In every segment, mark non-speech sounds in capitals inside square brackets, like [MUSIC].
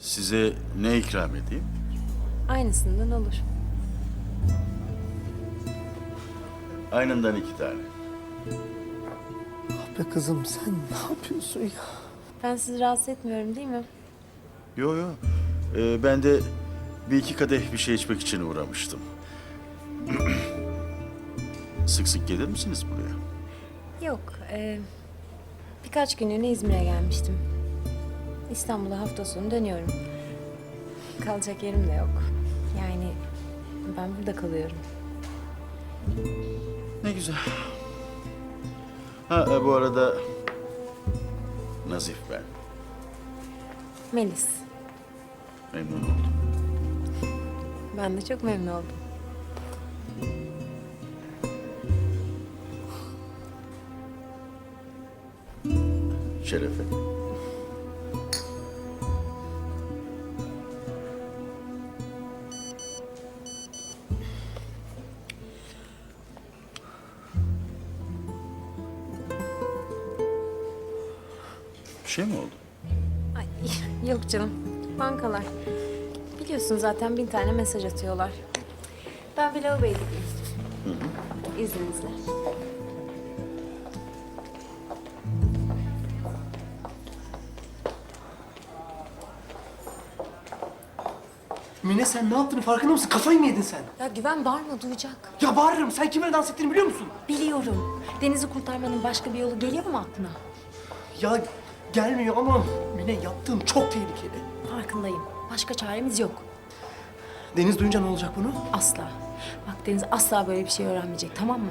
Size ne ikram edeyim? Aynısından olur. Aynından iki tane. Ah be kızım sen ne yapıyorsun ya? Ben sizi rahatsız etmiyorum değil mi? Yo yo. Ee, ben de bir iki kadeh bir şey içmek için uğramıştım. [CLEARS THROAT] sık sık gelir misiniz buraya? Yok. e, birkaç günlüğüne İzmir'e gelmiştim. İstanbul'a hafta sonu dönüyorum. Kalacak yerim de yok. Yani ben burada kalıyorum. Ne güzel. Ha e, bu arada Nazif ben. Melis. Memnun oldum. Ben de çok memnun oldum. Şerefe. Bir şey mi oldu? Ay, [LAUGHS] yok canım. Bankalar. Biliyorsun zaten bin tane mesaj atıyorlar. Ben bir lavaboya gideyim. İzninizle. Mine sen ne yaptığını farkında mısın? Kafayı mı yedin sen? Ya güven var mı duyacak? Ya bağırırım. Sen kimle dans ettiğini biliyor musun? Biliyorum. Denizi kurtarmanın başka bir yolu geliyor mu aklına? Ya gelmiyor ama Mine yaptığın çok tehlikeli. Farkındayım. Başka çaremiz yok. Deniz duyunca ne olacak bunu? Asla. Bak Deniz asla böyle bir şey öğrenmeyecek tamam mı?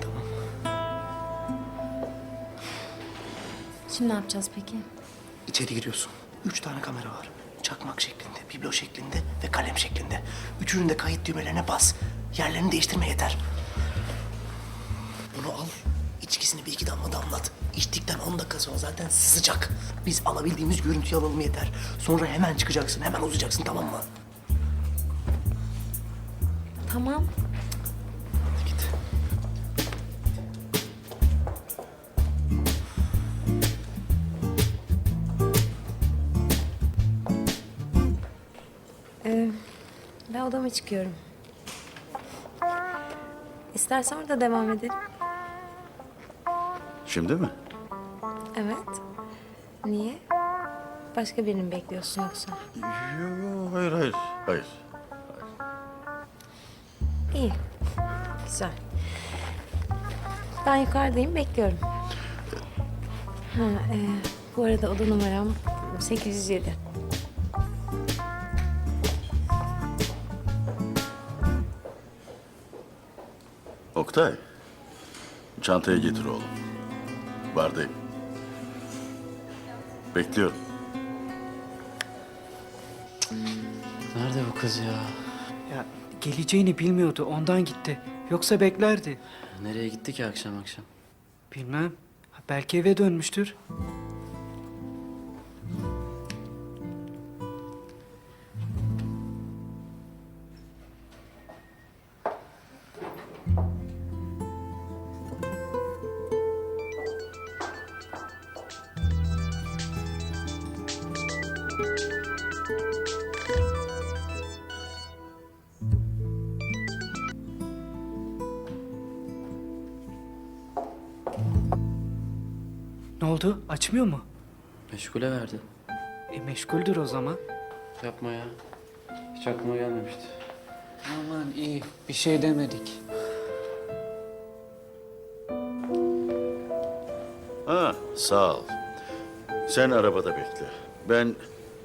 Tamam. Şimdi ne yapacağız peki? İçeri giriyorsun. Üç tane kamera var. Çakmak şeklinde, biblo şeklinde ve kalem şeklinde. Üçünün de kayıt düğmelerine bas. Yerlerini değiştirme yeter. Bunu al. İçkisini bir iki damla damlat. İçtikten 10 dakika sonra zaten sızacak. Biz alabildiğimiz görüntüyü alalım yeter. Sonra hemen çıkacaksın, hemen uzayacaksın tamam mı? Tamam. Hadi git. Ee, ben odama çıkıyorum. İstersen orada devam edelim. Şimdi mi? Evet. Niye? Başka birini mi bekliyorsun yoksa? Yo, yo, hayır, hayır, hayır. İyi. Güzel. Ben yukarıdayım, bekliyorum. Ha, e, bu arada oda numaram 807. Oktay, çantayı getir oğlum. Bardayım. Bekliyorum. Nerede bu kız ya? Ya geleceğini bilmiyordu ondan gitti. Yoksa beklerdi. Nereye gitti ki akşam akşam? Bilmem. Belki eve dönmüştür. Oldu? Açmıyor mu? Meşgule verdi. E meşguldür o zaman. Yapma ya. Hiç aklıma gelmemişti. Aman iyi. Bir şey demedik. Ha, sağ ol. Sen arabada bekle. Ben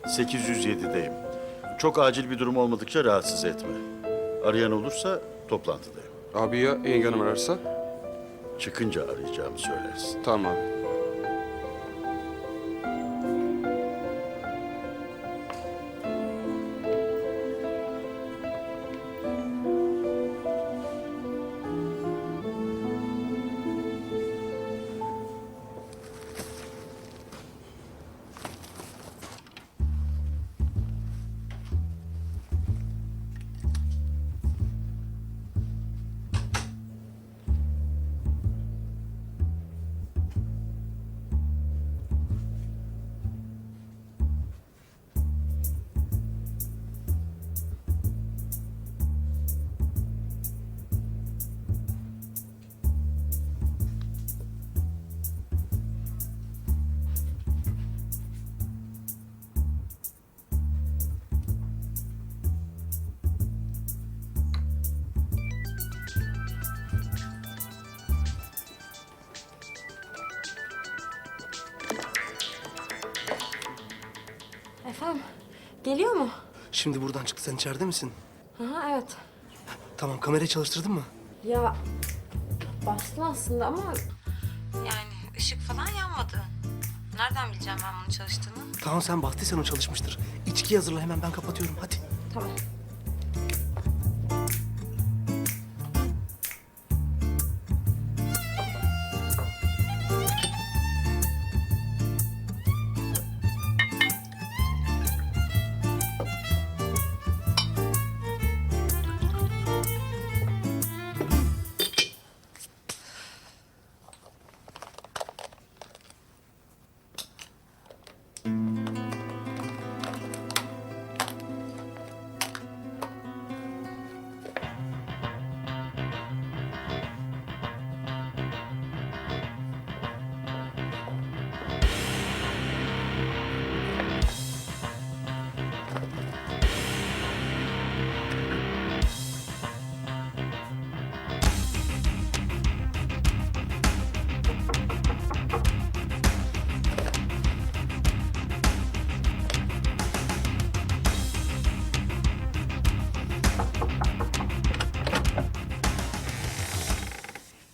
807'deyim. Çok acil bir durum olmadıkça rahatsız etme. Arayan olursa toplantıdayım. Abi ya Yenge Hanım ararsa? Çıkınca arayacağımı söylersin. Tamam abi. Efendim, geliyor mu? Şimdi buradan çıktı. Sen içeride misin? Aha, evet. Tamam kamerayı çalıştırdın mı? Ya bastım aslında ama... Yani ışık falan yanmadı. Nereden bileceğim ben bunun çalıştığını? Tamam sen bastıysan o çalışmıştır. İçki hazırla hemen ben kapatıyorum hadi. Tamam.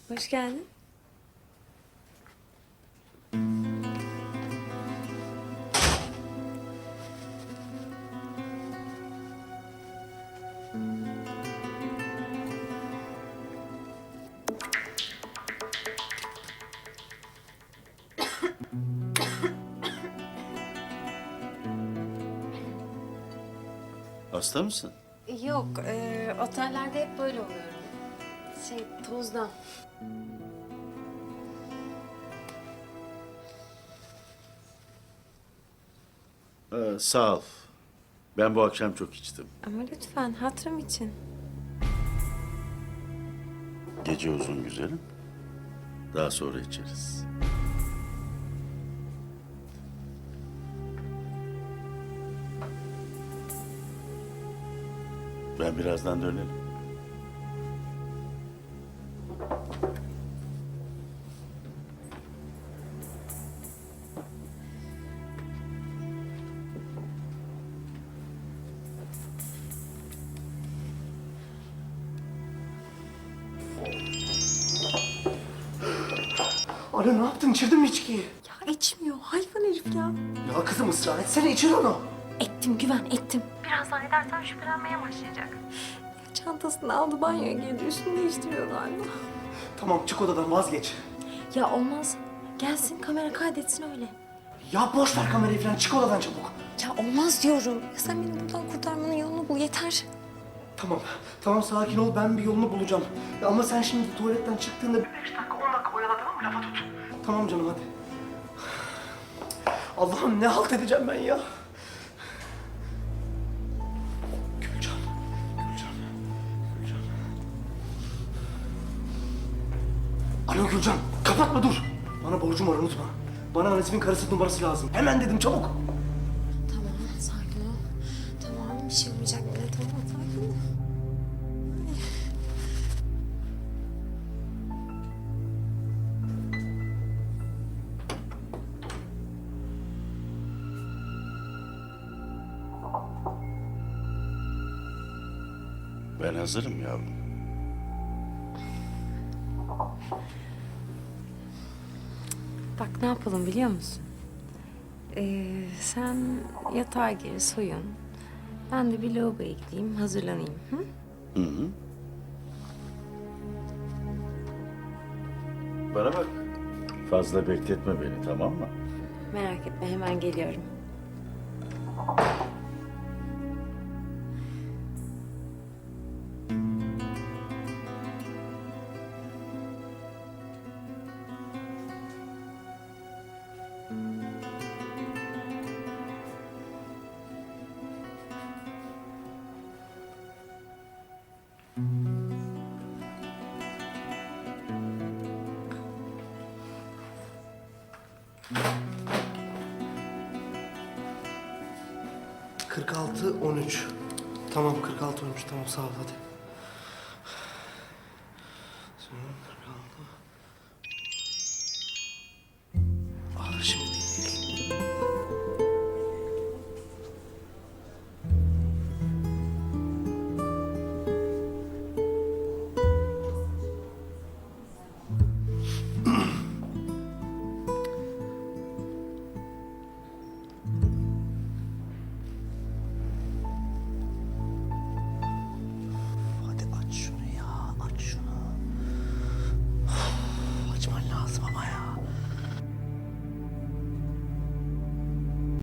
Hoş geldin. Hasta mısın? Yok, e, otellerde hep böyle oluyorum. Şey, tozdan. Ee, sağ ol. Ben bu akşam çok içtim. Ama lütfen, hatırım için. Gece uzun güzelim. Daha sonra içeriz. Ben birazdan dönerim. Alo ne yaptın içirdin mi içkiyi? Ya içmiyor, hayvan herif ya. Ya kızım ısrar etsene içir onu. Ettim güven, ettim. Birazdan edersen şüphelenmeye başlayacak. Çantasını aldı banyoya girdi, üstünü değiştiriyor galiba. Tamam çık odadan vazgeç. Ya olmaz. Gelsin kamera kaydetsin öyle. Ya boş ver kamerayı falan çık odadan çabuk. Ya olmaz diyorum. Ya sen beni buradan kurtarmanın yolunu bul yeter. Tamam tamam sakin ol ben bir yolunu bulacağım. Ya ama sen şimdi tuvaletten çıktığında bir beş dakika tamam lafa tut. Tamam canım hadi. Allah'ım ne halt edeceğim ben ya. Gülcan, Gülcan, Gülcan. Alo Gülcan, kapatma dur. Bana borcum var unutma. Bana Nazif'in karısı numarası lazım. Hemen dedim çabuk. Ben hazırım yavrum. Bak ne yapalım biliyor musun? Ee, sen yatağa gir soyun. Ben de bir lavaboya gideyim hazırlanayım. Hı? Hı hı. Bana bak. Fazla bekletme beni tamam mı? Merak etme hemen geliyorum. ...46 13. Tamam 46 13 tamam sağ ol hadi.